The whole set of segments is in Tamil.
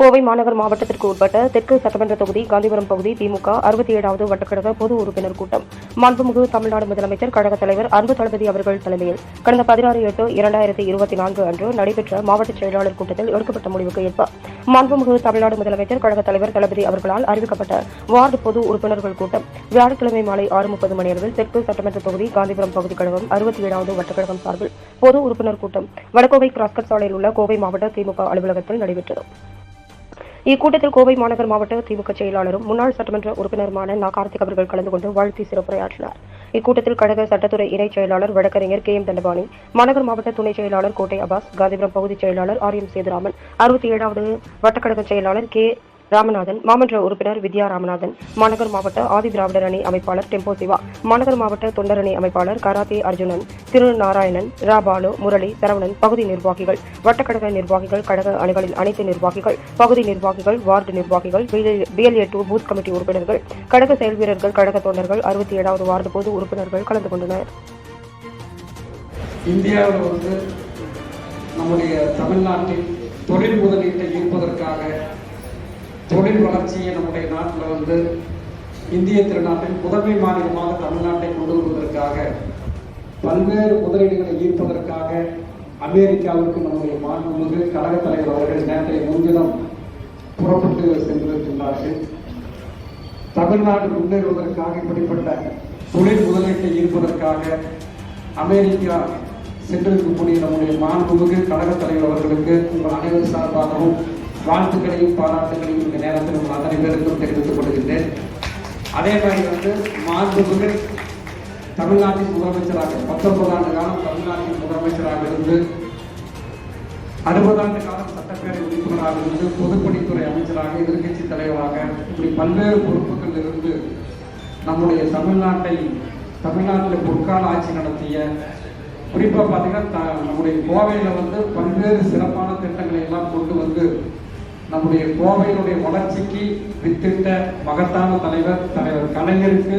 கோவை மாநகர் மாவட்டத்திற்கு உட்பட்ட தெற்கு சட்டமன்ற தொகுதி காந்திபுரம் பகுதி திமுக அறுபத்தி ஏழாவது வட்டக்கழக பொது உறுப்பினர் கூட்டம். மாண்புமிகு தமிழ்நாடு முதலமைச்சர் கழக தலைவர் அன்பு தளபதி அவர்கள் தலைமையில் கடந்த பதினாறு எட்டு இரண்டாயிரத்தி இருபத்தி நான்கு அன்று நடைபெற்ற மாவட்ட செயலாளர் கூட்டத்தில் எடுக்கப்பட்ட முடிவுக்கு ஏற்ப மாண்புமிகு தமிழ்நாடு முதலமைச்சர் கழக தலைவர் தளபதி அவர்களால் அறிவிக்கப்பட்ட வார்டு பொது உறுப்பினர்கள் கூட்டம். வியாழக்கிழமை மாலை ஆறு முப்பது மணியளவில் தெற்கு சட்டமன்ற தொகுதி காந்திபுரம் பகுதி கழகம் அறுபத்தி ஏழாவது வட்டக்கழகம் சார்பில் பொது உறுப்பினர் கூட்டம். வடகோவை கிராஸ்கட் சாலையில் உள்ள கோவை மாவட்ட திமுக அலுவலகத்தில் நடைபெற்றது. இக்கூட்டத்தில் கோவை மாநகர் மாவட்ட திமுக செயலாளரும் முன்னாள் சட்டமன்ற உறுப்பினருமான நா கார்த்திக் அவர்கள் கலந்து கொண்டு வாழ்த்தி சிறப்புரையாற்றினார். இக்கூட்டத்தில் கழக சட்டத்துறை இணைச் செயலாளர் வழக்கறிஞர் கே எம் தண்டபாணி மாநகர் மாவட்ட துணை செயலாளர் கோட்டை அபாஸ் காந்திபுரம் பகுதி செயலாளர் ஆர் எம் சேதுராமன் அறுபத்தி ஏழாவது வட்டக்கழக செயலாளர் கே ராமநாதன் மாமன்ற உறுப்பினர் வித்யா ராமநாதன் மாநகர் மாவட்ட ஆதி திராவிடர் அணி அமைப்பாளர் டெம்போ சிவா மாநகர் மாவட்ட தொண்டர் அணி அமைப்பாளர் கராத்தே அர்ஜுனன் திரு நாராயணன் முரளி சரவணன் பகுதி நிர்வாகிகள் வட்டக்கழக நிர்வாகிகள் கழக அணிகளின் அனைத்து நிர்வாகிகள் பகுதி நிர்வாகிகள் வார்டு நிர்வாகிகள் பிஎல்ஏ டூ பூத் கமிட்டி உறுப்பினர்கள் கழக செயல் வீரர்கள் கழக தொண்டர்கள் அறுபத்தி ஏழாவது வார்டு பொது உறுப்பினர்கள் கலந்து கொண்டனர். இந்தியாவில் வந்து நம்முடைய தமிழ்நாட்டில் தொழில் முதலீட்டை ஈர்ப்பது தொழில் வளர்ச்சியை நம்முடைய நாட்டில் வந்து இந்திய திருநாட்டில் முதன்மை மாநிலமாக தமிழ்நாட்டை கொண்டு வருவதற்காக பல்வேறு முதலீடுகளை ஈர்ப்பதற்காக அமெரிக்காவிற்கு நம்முடைய மாண்புமிகு கழக தலைவர் அவர்கள் நேற்றைய முன்தினம் புறப்பட்டு சென்றிருக்கின்றார்கள். தமிழ்நாடு முன்னேறுவதற்காக இப்படிப்பட்ட தொழில் முதலீட்டை ஈர்ப்பதற்காக அமெரிக்கா சென்றிருக்கக்கூடிய நம்முடைய மாண்புமிகு கழக தலைவர் அவர்களுக்கு உங்கள் அனைவர் சார்பாகவும் வாழ்த்துக்களையும் பாராட்டுகளையும் இந்த நேரத்தில் அத்தனை பேருக்கும் தெரிவித்துக் கொள்கின்றேன். அதே மாதிரி வந்து மாண்புமிகு தமிழ்நாட்டின் முதலமைச்சராக பத்தொன்பது ஆண்டு காலம் தமிழ்நாட்டின் முதலமைச்சராக இருந்து அறுபது ஆண்டு காலம் சட்டப்பேரவை உறுப்பினராக இருந்து பொதுப்பணித்துறை அமைச்சராக எதிர்கட்சி தலைவராக இப்படி பல்வேறு பொறுப்புகள் இருந்து நம்முடைய தமிழ்நாட்டை தமிழ்நாட்டில் பொற்கால ஆட்சி நடத்திய குறிப்பாக பார்த்தீங்கன்னா த- நம்முடைய கோவையில் வந்து பல்வேறு சிறப்பான திட்டங்களை எல்லாம் கொண்டு வந்து நம்முடைய கோவையினுடைய வளர்ச்சிக்கு வித்திட்ட மகத்தான தலைவர் தலைவர் கலைஞருக்கு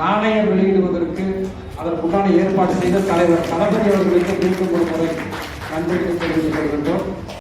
நாணயம் வெளியிடுவதற்கு அதற்குண்டான ஏற்பாடு செய்த தலைவர் தளபதி அவர்களுக்கு மீண்டும் ஒரு முறை நன்றி தெரிவித்துக் கொள்கின்றோம்.